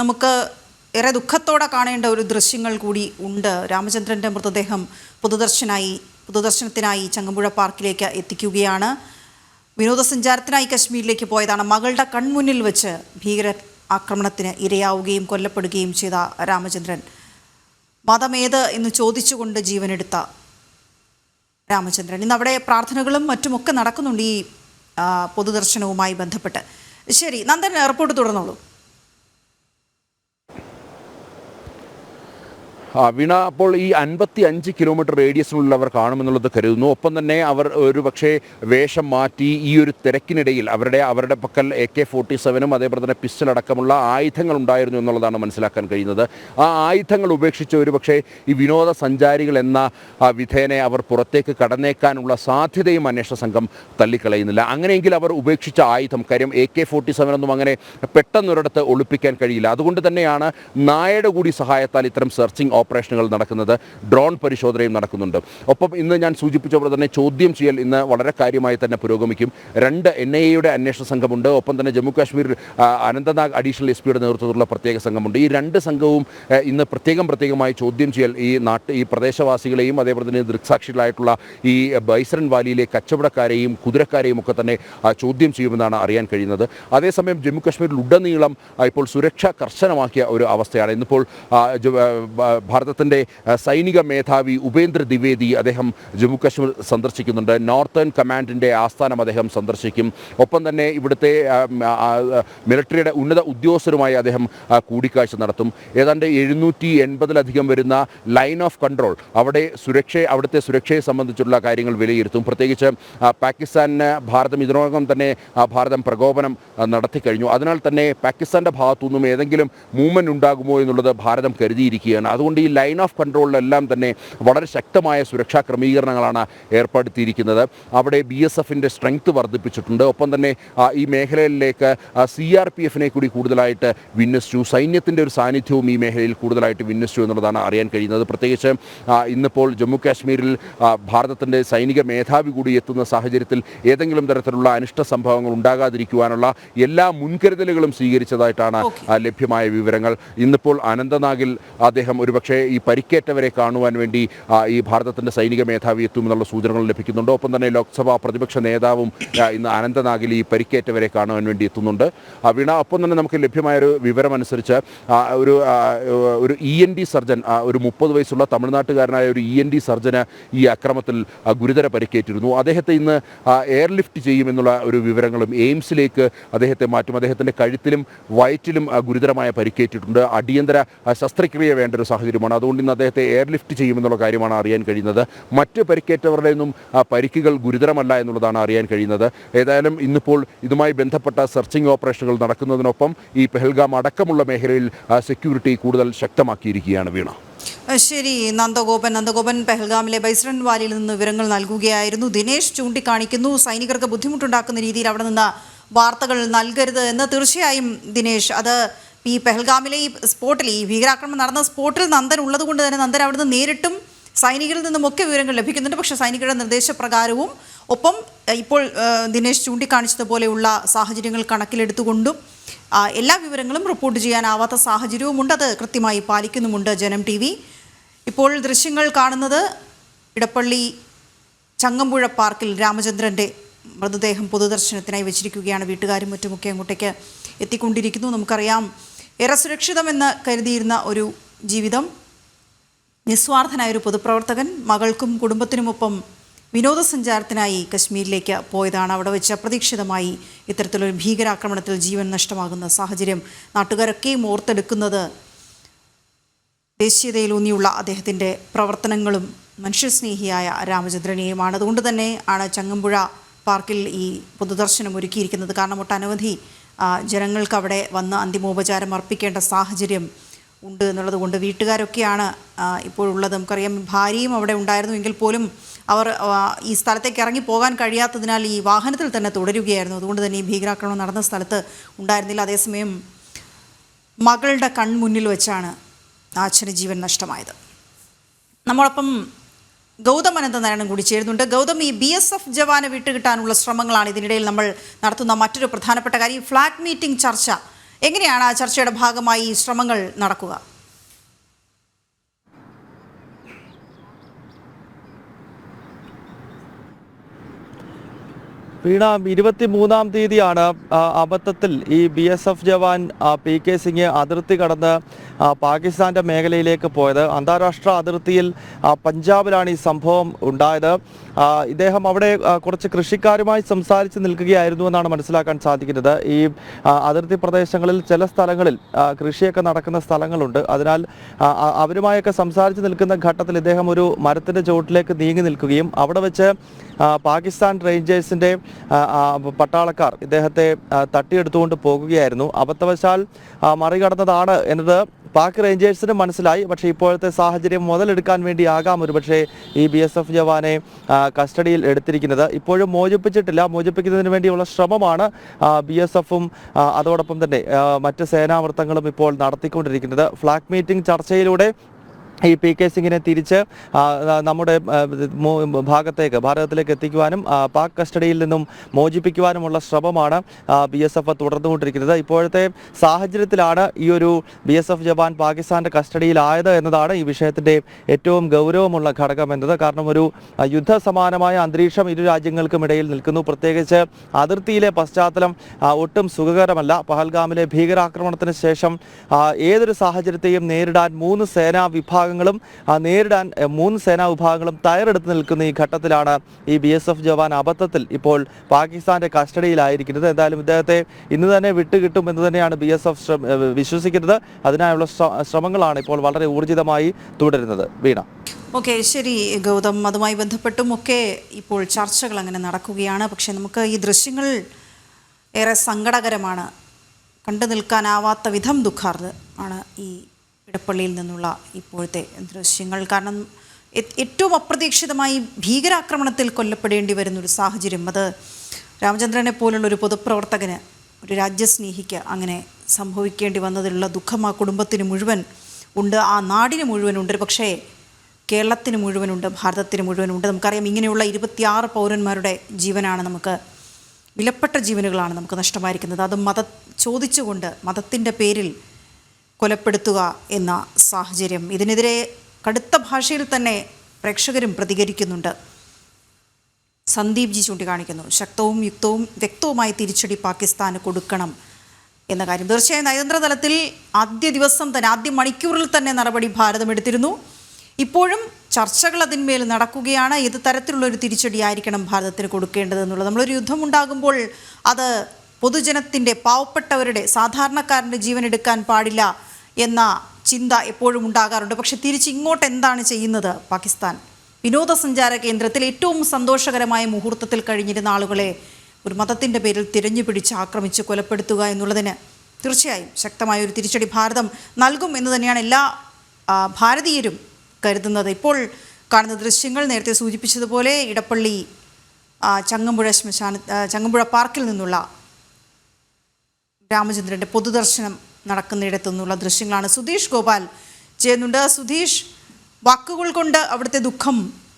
നമുക്ക് ഏറെ ദുഃഖത്തോടെ കാണേണ്ട ഒരു ദൃശ്യങ്ങൾ കൂടി ഉണ്ട്. രാമചന്ദ്രന്റെ മൃതദേഹം പൊതുദർശനായി പൊതുദർശനത്തിനായി ചങ്ങമ്പുഴ പാർക്കിലേക്ക് എത്തിക്കുകയാണ്. വിനോദസഞ്ചാരത്തിനായി കശ്മീരിലേക്ക് പോയതാണ്. മകളുടെ കൺമുന്നിൽ വെച്ച് ഭീകര ആക്രമണത്തിന് ഇരയാവുകയും കൊല്ലപ്പെടുകയും ചെയ്ത രാമചന്ദ്രൻ. മതമേത് എന്ന് ചോദിച്ചുകൊണ്ട് ജീവനെടുത്ത രാമചന്ദ്രൻ. ഇന്ന് അവിടെ പ്രാർത്ഥനകളും മറ്റുമൊക്കെ നടക്കുന്നുണ്ട് ഈ പൊതുദർശനവുമായി ബന്ധപ്പെട്ട്. ശരി നന്ദൻ എയർപോർട്ട് തുടർന്നോളൂ. വീണ അപ്പോൾ ഈ അൻപത്തി അഞ്ച് കിലോമീറ്റർ റേഡിയസിനുള്ളിൽ അവർ കാണുമെന്നുള്ളത് കരുതുന്നു. ഒപ്പം തന്നെ അവർ ഒരു പക്ഷേ വേഷം മാറ്റി ഈ ഒരു തിരക്കിനിടയിൽ അവരുടെ അവരുടെ പക്കൽ എ കെ ഫോർട്ടി സെവനും അതേപോലെ തന്നെ പിസ്റ്റൽ അടക്കമുള്ള ആയുധങ്ങൾ ഉണ്ടായിരുന്നു എന്നുള്ളതാണ് മനസ്സിലാക്കാൻ കഴിയുന്നത്. ആ ആയുധങ്ങൾ ഉപേക്ഷിച്ച് ഒരു പക്ഷേ ഈ വിനോദസഞ്ചാരികൾ എന്ന വിധേനെ അവർ പുറത്തേക്ക് കടന്നേക്കാനുള്ള സാധ്യതയും അന്വേഷണ സംഘം തള്ളിക്കളയുന്നില്ല. അങ്ങനെയെങ്കിൽ അവർ ഉപേക്ഷിച്ച ആയുധം കാര്യം എ കെ ഫോർട്ടി സെവൻ ഒന്നും അങ്ങനെ പെട്ടെന്നൊരിടത്ത് ഒളിപ്പിക്കാൻ കഴിയില്ല. അതുകൊണ്ട് തന്നെയാണ് നായയുടെ കൂടി സഹായത്താൽ ഇത്തരം സെർച്ചിങ് ഓപ്പറേഷനുകൾ നടക്കുന്നത് ഡ്രോൺ പരിശോധനയും നടക്കുന്നുണ്ട്. ഒപ്പം ഇന്ന് ഞാൻ സൂചിപ്പിച്ച പോലെ തന്നെ ചോദ്യം ചെയ്യൽ ഇന്ന് വളരെ കാര്യമായി തന്നെ പുരോഗമിക്കും. രണ്ട് എൻ ഐ എയുടെ അന്വേഷണ സംഘമുണ്ട്. ഒപ്പം തന്നെ ജമ്മു കാശ്മീർ അനന്തനാഗ് അഡീഷണൽ എസ് പിയുടെ നേതൃത്വത്തിലുള്ള പ്രത്യേക സംഘമുണ്ട്. ഈ രണ്ട് സംഘവും ഇന്ന് പ്രത്യേകം പ്രത്യേകമായി ചോദ്യം ചെയ്യൽ ഈ നാട്ട് ഈ പ്രദേശവാസികളെയും അതേപോലെ തന്നെ ദൃക്സാക്ഷികളായിട്ടുള്ള ഈ ബൈസറൻ വാലിയിലെ കച്ചവടക്കാരെയും കുതിരക്കാരെയും ഒക്കെ തന്നെ ചോദ്യം ചെയ്യുമെന്നാണ് അറിയാൻ കഴിയുന്നത്. അതേസമയം ജമ്മു കാശ്മീരിൽ ഉടനീളം ഇപ്പോൾ സുരക്ഷ കർശനമാക്കിയ ഒരു അവസ്ഥയാണ്. ഇന്നിപ്പോൾ ഭാരതത്തിന്റെ സൈനിക മേധാവി ഉപേന്ദ്ര ദ്വിവേദി അദ്ദേഹം ജമ്മു കാശ്മീർ സന്ദർശിക്കുന്നുണ്ട്. നോർത്തേൺ കമാൻഡിന്റെ ആസ്ഥാനം അദ്ദേഹം സന്ദർശിക്കും. ഒപ്പം തന്നെ ഇവിടുത്തെ മിലിറ്ററിയുടെ ഉന്നത ഉദ്യോഗസ്ഥരുമായി അദ്ദേഹം കൂടിക്കാഴ്ച നടത്തും. ഏതാണ്ട് എഴുന്നൂറ്റി എൺപതിലധികം വരുന്ന ലൈൻ ഓഫ് കൺട്രോൾ അവിടെ സുരക്ഷയെ അവിടുത്തെ സുരക്ഷയെ സംബന്ധിച്ചുള്ള കാര്യങ്ങൾ വിലയിരുത്തും. പ്രത്യേകിച്ച് പാകിസ്ഥാന് ഭാരതം ഇതിനോടകം തന്നെ ഭാരതം പ്രകോപനം നടത്തി നടത്തിക്കഴിഞ്ഞു അതിനാൽ തന്നെ പാകിസ്ഥാന്റെ ഭാഗത്തു നിന്നും ഏതെങ്കിലും മൂവ്മെന്റ് ഉണ്ടാകുമോ എന്നുള്ളത് ഭാരതം കരുതിയിരിക്കുകയാണ്. അതുകൊണ്ട് ഈ ലൈൻ ഓഫ് കൺട്രോളിലെല്ലാം തന്നെ വളരെ ശക്തമായ സുരക്ഷാ ക്രമീകരണങ്ങളാണ് ഏർപ്പെടുത്തിയിരിക്കുന്നത്. അവിടെ ബി എസ് എഫിന്റെ സ്ട്രെങ്ത് വർദ്ധിപ്പിച്ചിട്ടുണ്ട്. ഒപ്പം തന്നെ ഈ മേഖലയിലേക്ക് സി ആർ പി എഫിനെ കൂടി കൂടുതലായിട്ട് വിന്യസിച്ചു. സൈന്യത്തിന്റെ ഒരു സാന്നിധ്യവും ഈ മേഖലയിൽ കൂടുതലായിട്ട് വിന്യസിച്ചു എന്നുള്ളതാണ് അറിയാൻ കഴിയുന്നത്. പ്രത്യേകിച്ച് ഇന്നിപ്പോൾ ജമ്മു കാശ്മീരിൽ ഭാരതത്തിന്റെ സൈനിക മേധാവി കൂടി എത്തുന്ന സാഹചര്യത്തിൽ ഏതെങ്കിലും തരത്തിലുള്ള അനിഷ്ട സംഭവങ്ങൾ ഉണ്ടാകാതിരിക്കുവാനുള്ള എല്ലാ മുൻകരുതലുകളും സ്വീകരിച്ചതായിട്ടാണ് ലഭ്യമായ വിവരങ്ങൾ. ഇന്നിപ്പോൾ അനന്തനാഗിൽ അദ്ദേഹം ഒരുപക്ഷെ ഈ പരിക്കേറ്റവരെ കാണുവാൻ വേണ്ടി ഈ ഭാരതത്തിന്റെ സൈനിക മേധാവി എത്തുമെന്നുള്ള സൂചനകൾ ലഭിക്കുന്നുണ്ട്. ഒപ്പം തന്നെ ലോക്സഭാ പ്രതിപക്ഷ നേതാവും ഇന്ന് അനന്തനാഗിൽ ഈ പരിക്കേറ്റവരെ കാണുവാൻ വേണ്ടി എത്തുന്നുണ്ട്. വീണ ഒപ്പം തന്നെ നമുക്ക് ലഭ്യമായ ഒരു വിവരമനുസരിച്ച് ഒരു ഒരു ഇ എൻ ഡി സർജൻ ഒരു മുപ്പത് വയസ്സുള്ള തമിഴ്നാട്ടുകാരനായ ഒരു ഇ എൻ ഡി സർജന് ഈ അക്രമത്തിൽ ഗുരുതര പരിക്കേറ്റിരുന്നു. അദ്ദേഹത്തെ ഇന്ന് എയർലിഫ്റ്റ് ചെയ്യുമെന്നുള്ള ഒരു വിവരങ്ങളും എയിംസിലേക്ക് അദ്ദേഹത്തെ മാറ്റും. അദ്ദേഹത്തിന്റെ കഴുത്തിലും വയറ്റിലും ഗുരുതരമായ പരിക്കേറ്റിട്ടുണ്ട്. അടിയന്തര ശസ്ത്രക്രിയ വേണ്ട ഒരു സാഹചര്യമാണ് അതുകൊണ്ട് ഇന്ന് അദ്ദേഹത്തെ എയർലിഫ്റ്റ് ചെയ്യുമെന്നുള്ള കാര്യമാണ് അറിയാൻ കഴിയുന്നത്. മറ്റ് പരിക്കേറ്റവരുടെ ഒന്നും പരിക്കുകൾ ഗുരുതരമല്ല എന്നുള്ളതാണ് അറിയാൻ കഴിയുന്നത്. ഏതായാലും ഇന്നിപ്പോൾ ഇതുമായി ബന്ധപ്പെട്ട സെർച്ചിങ് ഓപ്പറേഷനുകൾ നടക്കുന്നതിനൊപ്പം ഈ പെഹൽഗാം അടക്കമുള്ള മേഖലയിൽ സെക്യൂരിറ്റി കൂടുതൽ ശക്തമാക്കിയിരിക്കുകയാണ് വീണ. ശരി. നന്ദഗോപൻ നന്ദഗോപൻ പെഹൽഗാമിലെ ബൈസ്രൻ വാലിയിൽ നിന്ന് വിവരങ്ങൾ നൽകുകയായിരുന്നു. ദിനേശ് ചൂണ്ടിക്കാണിക്കുന്നു. സൈനികർക്ക് ബുദ്ധിമുട്ടുണ്ടാക്കുന്ന രീതിയിൽ അവിടെ നിന്ന് വാർത്തകൾ നൽകരുത് എന്ന് തീർച്ചയായും ദിനേശ് അത് ഈ പെഹൽഗാമിലെ ഈ സ്പോട്ടിൽ ഈ ഭീകരാക്രമണം നടന്ന സ്പോട്ടിൽ നന്ദൻ ഉള്ളത് കൊണ്ട് തന്നെ നന്ദൻ അവിടുന്ന് നേരിട്ടും സൈനികരിൽ നിന്നും നിന്നുമൊക്കെ വിവരങ്ങൾ ലഭിക്കുന്നുണ്ട്. പക്ഷേ സൈനികരുടെ നിർദ്ദേശപ്രകാരവും ഒപ്പം ഇപ്പോൾ ദിനേശ് ചൂണ്ടിക്കാണിച്ചതുപോലെയുള്ള സാഹചര്യങ്ങൾ കണക്കിലെടുത്തുകൊണ്ടും എല്ലാ വിവരങ്ങളും റിപ്പോർട്ട് ചെയ്യാനാവാത്ത സാഹചര്യവുമുണ്ട്. അത് കൃത്യമായി പാലിക്കുന്നുമുണ്ട് ജനം ടി വി. ഇപ്പോൾ ദൃശ്യങ്ങൾ കാണുന്നത് ഇടപ്പള്ളി ചങ്ങമ്പുഴ പാർക്കിൽ രാമചന്ദ്രന്റെ മൃതദേഹം പൊതുദർശനത്തിനായി വെച്ചിരിക്കുകയാണ്. വീട്ടുകാരും മറ്റുമൊക്കെ അങ്ങോട്ടേക്ക് എത്തിക്കൊണ്ടിരിക്കുന്നു. നമുക്കറിയാം ഏറെ സുരക്ഷിതമെന്ന് കരുതിയിരുന്ന ഒരു ജീവിതം. നിസ്വാർത്ഥനായ ഒരു പൊതുപ്രവർത്തകൻ മകൾക്കും കുടുംബത്തിനുമൊപ്പം വിനോദസഞ്ചാരത്തിനായി കശ്മീരിലേക്ക് പോയതാണ് അവിടെ വെച്ച് അപ്രതീക്ഷിതമായി ഇത്തരത്തിലൊരു ഭീകരാക്രമണത്തിൽ ജീവൻ നഷ്ടമാകുന്ന സാഹചര്യം നാട്ടുകാരൊക്കെയും ഓർത്തെടുക്കുന്നത്. ദേശീയതയിലൂന്നിയുള്ള അദ്ദേഹത്തിന്റെ പ്രവർത്തനങ്ങളും മനുഷ്യസ്നേഹിയായ രാമചന്ദ്രനെയുമാണ്. അതുകൊണ്ട് തന്നെ ആണ് ചങ്ങമ്പുഴ പാർക്കിൽ ഈ പൊതുദർശനം ഒരുക്കിയിരിക്കുന്നത്. കാരണം ഒട്ടനവധി ജനങ്ങൾക്ക് അവിടെ വന്ന് അന്തിമോപചാരം അർപ്പിക്കേണ്ട സാഹചര്യം ഉണ്ട് എന്നുള്ളത് കൊണ്ട് വീട്ടുകാരൊക്കെയാണ് ഇപ്പോഴുള്ളത്. നമുക്കറിയാം ഭാര്യയും അവിടെ ഉണ്ടായിരുന്നു എങ്കിൽ പോലും അവർ ഈ സ്ഥലത്തേക്ക് ഇറങ്ങി പോകാൻ കഴിയാത്തതിനാൽ ഈ വാഹനത്തിൽ തന്നെ തുടരുകയായിരുന്നു. അതുകൊണ്ട് തന്നെ ഈ ഭീകരാക്രമണം നടന്ന സ്ഥലത്ത് ഉണ്ടായിരുന്നില്ല. അതേസമയം മകളുടെ കൺമുന്നിൽ വെച്ചാണ് അച്ഛന് ജീവൻ നഷ്ടമായത്. നമ്മളൊപ്പം ഗൗതം അനന്തനാരായണൻ കൂടി ചേരുന്നുണ്ട്. ഗൗതം ഈ ബി എസ് എഫ് ജവാനെ വിട്ടുകിട്ടാനുള്ള ശ്രമങ്ങളാണ് ഇതിനിടയിൽ നമ്മൾ നടത്തുന്ന മറ്റൊരു പ്രധാനപ്പെട്ട കാര്യം ഫ്ലാഗ് മീറ്റിംഗ് ചർച്ച. എങ്ങനെയാണ് ആ ചർച്ചയുടെ ഭാഗമായി ഈ ശ്രമങ്ങൾ നടക്കുക? വീണ ഇരുപത്തി മൂന്നാം തീയതിയാണ് അബദ്ധത്തിൽ ഈ B S F jawan P K Singh അതിർത്തി കടന്ന് പാകിസ്ഥാന്റെ മേഖലയിലേക്ക് പോയത്. അന്താരാഷ്ട്ര അതിർത്തിയിൽ പഞ്ചാബിലാണ് ഈ സംഭവം ഉണ്ടായത്. ഇദ്ദേഹം അവിടെ കുറച്ച് കൃഷിക്കാരുമായി സംസാരിച്ച് നിൽക്കുകയായിരുന്നു എന്നാണ് മനസ്സിലാക്കാൻ സാധിക്കുന്നത്. ഈ അതിർത്തി പ്രദേശങ്ങളിൽ ചില സ്ഥലങ്ങളിൽ കൃഷിയൊക്കെ നടക്കുന്ന സ്ഥലങ്ങളുണ്ട്. അതിനാൽ അവരുമായൊക്കെ സംസാരിച്ച് നിൽക്കുന്ന ഘട്ടത്തിൽ ഇദ്ദേഹം ഒരു മരത്തിന്റെ ചുവട്ടിലേക്ക് നീങ്ങി നിൽക്കുകയും അവിടെ വെച്ച് പാകിസ്ഥാൻ ആ, പട്ടാളക്കാർ ഇദ്ദേഹത്തെ തട്ടിയെടുത്തുകൊണ്ട് പോകുകയായിരുന്നു. അബദ്ധവശാൽ മറികടന്നതാണ് എന്നത് പാക് റേഞ്ചേഴ്സിന് മനസ്സിലായി. പക്ഷേ ഇപ്പോഴത്തെ സാഹചര്യം മുതലെടുക്കാൻ വേണ്ടിയാകാം ഒരുപക്ഷെ ഈ ബി എസ് എഫ് ജവാനെ കസ്റ്റഡിയിൽ എടുത്തിരിക്കുന്നത്. ഇപ്പോഴും മോചിപ്പിച്ചിട്ടില്ല. മോചിപ്പിക്കുന്നതിന് വേണ്ടിയുള്ള ശ്രമമാണ് ബി എസ് എഫും അതോടൊപ്പം തന്നെ മറ്റ് സേനാവൃത്തങ്ങളും ഇപ്പോൾ നടത്തിക്കൊണ്ടിരിക്കുന്നത്. ഫ്ലാഗ് മീറ്റിംഗ് ചർച്ചയിലൂടെ ഈ പി കെ സിംഗിനെ തിരിച്ച് നമ്മുടെ ഭാഗത്തേക്ക് ഭാരതത്തിലേക്ക് എത്തിക്കുവാനും പാക് കസ്റ്റഡിയിൽ നിന്നും മോചിപ്പിക്കുവാനുമുള്ള ശ്രമമാണ് ബി എസ് എഫ് തുടർന്നുകൊണ്ടിരിക്കുന്നത്. ഇപ്പോഴത്തെ സാഹചര്യത്തിലാണ് ഈ ഒരു ബി എസ് എഫ് ജവാൻ പാകിസ്ഥാന്റെ കസ്റ്റഡിയിലായത് എന്നതാണ് ഈ വിഷയത്തിന്റെ ഏറ്റവും ഗൗരവമുള്ള ഘടകം എന്നത്. കാരണം ഒരു യുദ്ധ യുദ്ധസമാനമായ അന്തരീക്ഷം ഇരു രാജ്യങ്ങൾക്കും ഇടയിൽ നിൽക്കുന്നു. പ്രത്യേകിച്ച് അതിർത്തിയിലെ പശ്ചാത്തലം ഒട്ടും സുഖകരമല്ല. പഹൽഗാമിലെ ഭീകരാക്രമണത്തിന് ശേഷം ഏതൊരു സാഹചര്യത്തെയും നേരിടാൻ മൂന്ന് സേനാ വിഭാഗങ്ങളും നേരിടാൻ മൂന്ന് സേനാ വിഭാഗങ്ങളും തയ്യാറെടുത്ത് നിൽക്കുന്ന ഈ ഘട്ടത്തിലാണ് ഈ ബി എസ് എഫ് ജവാൻ അബദ്ധത്തിൽ ഇപ്പോൾ പാകിസ്ഥാന്റെ കസ്റ്റഡിയിലായിരിക്കുന്നത്. എന്തായാലും ഇദ്ദേഹത്തെ ഇന്ന് തന്നെ വിട്ടുകിട്ടും എന്ന് തന്നെയാണ് ബി എസ് എഫ് വിശ്വസിക്കുന്നത്. അതിനായുള്ള ശ്രമങ്ങളാണ് ഇപ്പോൾ വളരെ ഊർജിതമായി തുടരുന്നത്. വീണ. ഓക്കെ ശരി ഗൗതം. അതുമായി ബന്ധപ്പെട്ടും ഒക്കെ ഇപ്പോൾ ചർച്ചകൾ അങ്ങനെ നടക്കുകയാണ്. പക്ഷേ നമുക്ക് ഈ ദൃശ്യങ്ങൾ ഏറെ സങ്കടകരമാണ്. കണ്ടു നിൽക്കാനാവാത്ത വിധം ദുഃഖാർഹ ആണ് ഈ ഇടപ്പള്ളിയിൽ നിന്നുള്ള ഇപ്പോഴത്തെ ദൃശ്യങ്ങൾ. കാരണം ഏറ്റവും അപ്രതീക്ഷിതമായി ഭീകരാക്രമണത്തിൽ കൊല്ലപ്പെടേണ്ടി വരുന്ന ഒരു സാഹചര്യം. അത് രാമചന്ദ്രനെ പോലുള്ള ഒരു പൊതുപ്രവർത്തകന് ഒരു രാജ്യസ്നേഹിക്ക് അങ്ങനെ സംഭവിക്കേണ്ടി വന്നതിലുള്ള ദുഃഖം ആ കുടുംബത്തിന് മുഴുവൻ ഉണ്ട്. ആ നാടിന് മുഴുവനുണ്ട് ഒരു പക്ഷേ കേരളത്തിന് മുഴുവനുണ്ട് ഭാരതത്തിന് മുഴുവനുണ്ട് നമുക്കറിയാം ഇങ്ങനെയുള്ള ഇരുപത്തിയാറ് പൗരന്മാരുടെ ജീവനാണ് നമുക്ക് വിലപ്പെട്ട ജീവനുകളാണ് നമുക്ക് നഷ്ടമായിരിക്കുന്നത്. അത് മത ചോദിച്ചുകൊണ്ട് മതത്തിന്റെ പേരിൽ കൊലപ്പെടുത്തുക എന്ന സാഹചര്യം. ഇതിനെതിരെ കടുത്ത ഭാഷയിൽ തന്നെ പ്രേക്ഷകരും പ്രതികരിക്കുന്നുണ്ട്. സന്ദീപ് ജി ചൂണ്ടിക്കാണിക്കുന്നു. ശക്തവും യുക്തവും വ്യക്തവുമായി തിരിച്ചടി പാകിസ്ഥാന് കൊടുക്കണം എന്ന കാര്യം. തീർച്ചയായും നയതന്ത്ര തലത്തിൽ ആദ്യ ദിവസം തന്നെ ആദ്യ മണിക്കൂറിൽ തന്നെ നടപടി ഭാരതം എടുത്തിരുന്നു. ഇപ്പോഴും ചർച്ചകൾ അതിന്മേൽ നടക്കുകയാണ്. ഏത് തരത്തിലുള്ള ഒരു തിരിച്ചടിയായിരിക്കണം ഭാരതത്തിന് കൊടുക്കേണ്ടത് എന്നുള്ളത്. നമ്മളൊരു യുദ്ധമുണ്ടാകുമ്പോൾ അത് പൊതുജനത്തിന്റെ പാവപ്പെട്ടവരുടെ സാധാരണക്കാരന്റെ ജീവൻ എടുക്കാൻ പാടില്ല. എന്ന ചിന്ത എപ്പോഴും ഉണ്ടാകാറുണ്ട്. പക്ഷെ തിരിച്ച് ഇങ്ങോട്ട് എന്താണ് ചെയ്യുന്നത് പാകിസ്ഥാൻ? വിനോദസഞ്ചാര കേന്ദ്രത്തിൽ ഏറ്റവും സന്തോഷകരമായ മുഹൂർത്തത്തിൽ കഴിഞ്ഞിരുന്ന ആളുകളെ ഒരു മതത്തിന്റെ പേരിൽ തിരഞ്ഞു പിടിച്ച് ആക്രമിച്ച് കൊലപ്പെടുത്തുക എന്നുള്ളതിന് തീർച്ചയായും ശക്തമായ ഒരു തിരിച്ചടി ഭാരതം നൽകും എന്ന് തന്നെയാണ് എല്ലാ ഭാരതീയരും കരുതുന്നത്. ഇപ്പോൾ കാണുന്ന ദൃശ്യങ്ങൾ നേരത്തെ സൂചിപ്പിച്ചതുപോലെ ഇടപ്പള്ളി ചങ്ങമ്പുഴ ശ്മശാന ചങ്ങമ്പുഴ പാർക്കിൽ നിന്നുള്ള രാമചന്ദ്രന്റെ പൊതുദർശനം നടക്കുന്നിടത്തു നിന്നുള്ള ദൃശ്യങ്ങളാണ്. സുധീഷ് ഗോപാൽ ചെയ്യുന്നുണ്ട്. സുധീഷ് വാക്കുകൾ കൊണ്ട് അവിടുത്തെ ദുഃഖം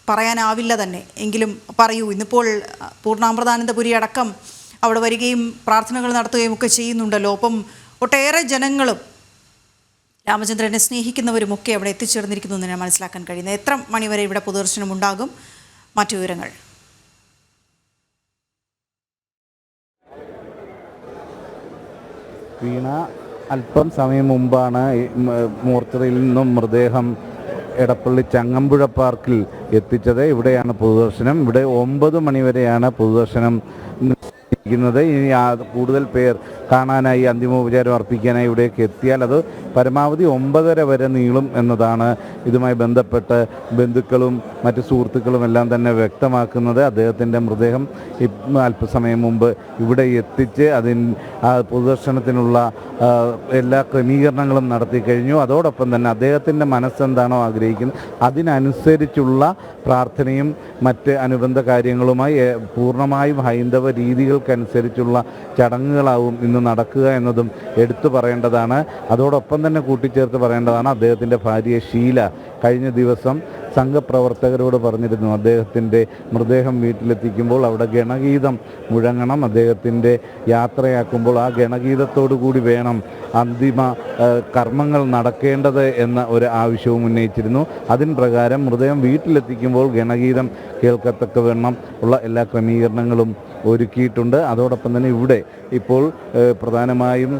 പറയാനാവില്ല തന്നെ. എങ്കിലും പറയൂ ഇന്നിപ്പോൾ പൂർണാമൃതാനന്ദപുരി അടക്കം അവിടെ വരികയും പ്രാർത്ഥനകൾ നടത്തുകയും ഒക്കെ ചെയ്യുന്നുണ്ടല്ലോ. ഒപ്പം ഒട്ടേറെ ജനങ്ങളും രാമചന്ദ്രനെ സ്നേഹിക്കുന്നവരുമൊക്കെ അവിടെ എത്തിച്ചേർന്നിരിക്കുന്നു എന്ന് ഞാൻ മനസ്സിലാക്കാൻ കഴിയുന്നത്. എത്ര മണിവരെ ഇവിടെ പൊതുദർശനം ഉണ്ടാകും? മറ്റു വിവരങ്ങൾ. വീണ അല്പം സമയം മുമ്പാണ് ഈ നിന്നും മൃതദേഹം എടപ്പള്ളി ചങ്ങമ്പുഴ പാർക്കിൽ എത്തിച്ചത്. ഇവിടെയാണ് പൊതുദർശനം. ഇവിടെ ഒമ്പത് മണിവരെയാണ് പൊതുദർശനം ഇരിക്കുന്നത് ഇനി കൂടുതൽ പേർ കാണാനായി അന്തിമോപചാരം അർപ്പിക്കാനായി ഇവിടേക്ക് എത്തിയാൽ അത് പരമാവധി ഒമ്പതര വരെ നീളും എന്നതാണ് ഇതുമായി ബന്ധപ്പെട്ട് ബന്ധുക്കളും മറ്റ് സുഹൃത്തുക്കളും എല്ലാം തന്നെ വ്യക്തമാക്കുന്നത്. അദ്ദേഹത്തിന്റെ മൃതദേഹം അല്പസമയം മുമ്പ് ഇവിടെ എത്തിച്ച് അതിൻ പൊതുദർശനത്തിനുള്ള എല്ലാ ക്രമീകരണങ്ങളും നടത്തി കഴിഞ്ഞു. അതോടൊപ്പം തന്നെ അദ്ദേഹത്തിന്റെ മനസ്സെന്താണോ ആഗ്രഹിക്കുന്നത് അതിനനുസരിച്ചുള്ള പ്രാർത്ഥനയും മറ്റ് അനുബന്ധ കാര്യങ്ങളുമായി പൂർണമായും ഹൈന്ദവ രീതികൾക്കനുസരിച്ചുള്ള ചടങ്ങുകളാവും ഇന്ന് നടക്കുക എന്നതും എടുത്തു പറയേണ്ടതാണ്. അതോടൊപ്പം തന്നെ കൂട്ടിച്ചേർത്ത് പറയേണ്ടതാണ്. അദ്ദേഹത്തിന്റെ ഭാര്യ ഷീല കഴിഞ്ഞ ദിവസം സംഘപ്രവർത്തകരോട് പറഞ്ഞിരുന്നു. അദ്ദേഹത്തിന്റെ മൃതദേഹം വീട്ടിലെത്തിക്കുമ്പോൾ അവിടെ ഗണഗീതം മുഴങ്ങണം. അദ്ദേഹത്തിന്റെ യാത്രയാക്കുമ്പോൾ ആ ഗണഗീതത്തോടു കൂടി വേണം അന്തിമ കർമ്മങ്ങൾ നടക്കേണ്ടത് എന്ന ഒരു ആവശ്യവും ഉന്നയിച്ചിരുന്നു. അതിന് പ്രകാരം മൃതദേഹം വീട്ടിലെത്തിക്കുമ്പോൾ ഗണഗീതം കേൾക്കത്തക്ക വേണം ഉള്ള എല്ലാ ക്രമീകരണങ്ങളും ഒരുക്കിയിട്ടുണ്ട്. അതോടൊപ്പം തന്നെ ഇവിടെ ഇപ്പോൾ പ്രധാനമായും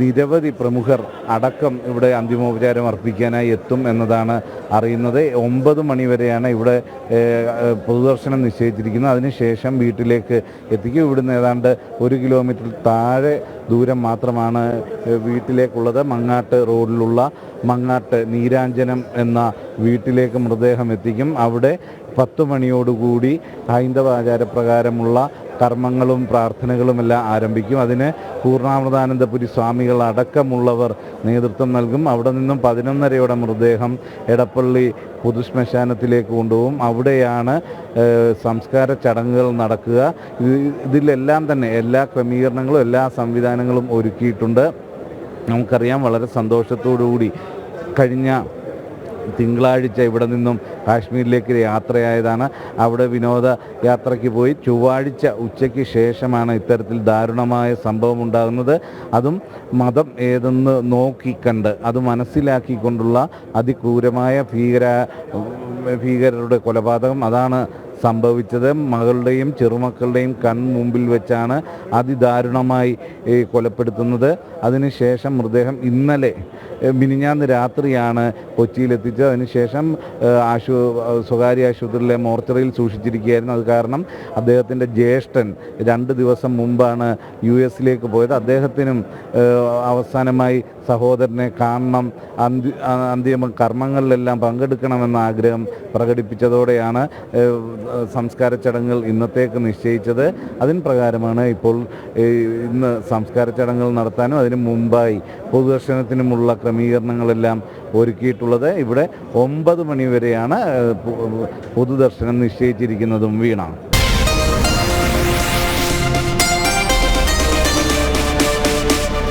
നിരവധി പ്രമുഖർ അടക്കം ഇവിടെ അന്തിമോപചാരം അർപ്പിക്കാനായി എത്തും എന്നതാണ് അറിയുന്നത്. ഒമ്പത് മണിവരെയാണ് ഇവിടെ പൊതുദർശനം നിശ്ചയിച്ചിരിക്കുന്നത്. അതിനുശേഷം വീട്ടിലേക്ക് എത്തിക്കും. ഇവിടുന്ന് ഏതാണ്ട് ഒരു കിലോമീറ്റർ താഴെ ദൂരം മാത്രമാണ് വീട്ടിലേക്കുള്ളത്. മങ്ങാട്ട് റോഡിലുള്ള മങ്ങാട്ട് നീരാഞ്ജനം എന്ന വീട്ടിലേക്ക് മൃതദേഹം എത്തിക്കും. അവിടെ പത്ത് മണിയോടുകൂടി ഹൈന്ദവ ആചാരപ്രകാരമുള്ള കർമ്മങ്ങളും പ്രാർത്ഥനകളുമെല്ലാം ആരംഭിക്കും. അതിന് പൂർണാമൃതാനന്ദപുരി സ്വാമികൾ അടക്കമുള്ളവർ നേതൃത്വം നൽകും. അവിടെ നിന്നും പതിനൊന്നരയോടെ മൃതദേഹം എടപ്പള്ളി പൊതുശ്മശാനത്തിലേക്ക് കൊണ്ടുപോകും. അവിടെയാണ് സംസ്കാര ചടങ്ങുകൾ നടക്കുക. ഇത് ഇതിലെല്ലാം തന്നെ എല്ലാ ക്രമീകരണങ്ങളും എല്ലാ സംവിധാനങ്ങളും ഒരുക്കിയിട്ടുണ്ട്. നമുക്കറിയാം വളരെ സന്തോഷത്തോടു കൂടി കഴിഞ്ഞ തിങ്കളാഴ്ച ഇവിടെ നിന്നും കാശ്മീരിലേക്ക് യാത്രയായതാണ്. അവിടെ വിനോദ യാത്രയ്ക്ക് പോയി. ചൊവ്വാഴ്ച ഉച്ചയ്ക്ക് ശേഷമാണ് ഇത്തരത്തിൽ ദാരുണമായ സംഭവം ഉണ്ടാകുന്നത്. അതും മതം ഏതെന്ന് നോക്കിക്കണ്ട് അത് മനസ്സിലാക്കിക്കൊണ്ടുള്ള അതിക്രൂരമായ ഭീകര ഭീകരരുടെ കൊലപാതകം. അതാണ് സംഭവിച്ചത് മകളുടെയും ചെറുമക്കളുടെയും കൺമുമ്പിൽ വെച്ചാണ് അതിദാരുണമായി കൊലപ്പെടുത്തുന്നത്. അതിനുശേഷം മൃതദേഹം ഇന്നലെ മിനിഞ്ഞാന്ന് രാത്രിയാണ് കൊച്ചിയിലെത്തിച്ചത്. അതിനുശേഷം ആശു സ്വകാര്യ ആശുപത്രിയിലെ മോർച്ചറിയിൽ സൂക്ഷിച്ചിരിക്കുകയായിരുന്നു. അത് കാരണം അദ്ദേഹത്തിന്റെ ജ്യേഷ്ഠൻ രണ്ട് ദിവസം മുമ്പാണ് യു എസിലേക്ക് പോയത്. അദ്ദേഹത്തിനും അവസാനമായി സഹോദരനെ കാണണം അന്തി ആ- അന്തിമ കർമ്മങ്ങളിലെല്ലാം പങ്കെടുക്കണമെന്ന ആഗ്രഹം പ്രകടിപ്പിച്ചതോടെയാണ് സംസ്കാര ചടങ്ങുകൾ ഇന്നത്തേക്ക് നിശ്ചയിച്ചത് അതിന് പ്രകാരമാണ് ഇപ്പോൾ ഇന്ന് സംസ്കാര ചടങ്ങുകൾ നടത്താനും അതിന് മുമ്പായി പൊതുദർശനത്തിനുമുള്ള ക്രമീകരണങ്ങളെല്ലാം ഒരുക്കിയിട്ടുള്ളത്. ഇവിടെ ഒമ്പത് മണിവരെയാണ് പൊതുദർശനം നിശ്ചയിച്ചിരിക്കുന്നതും വീണ.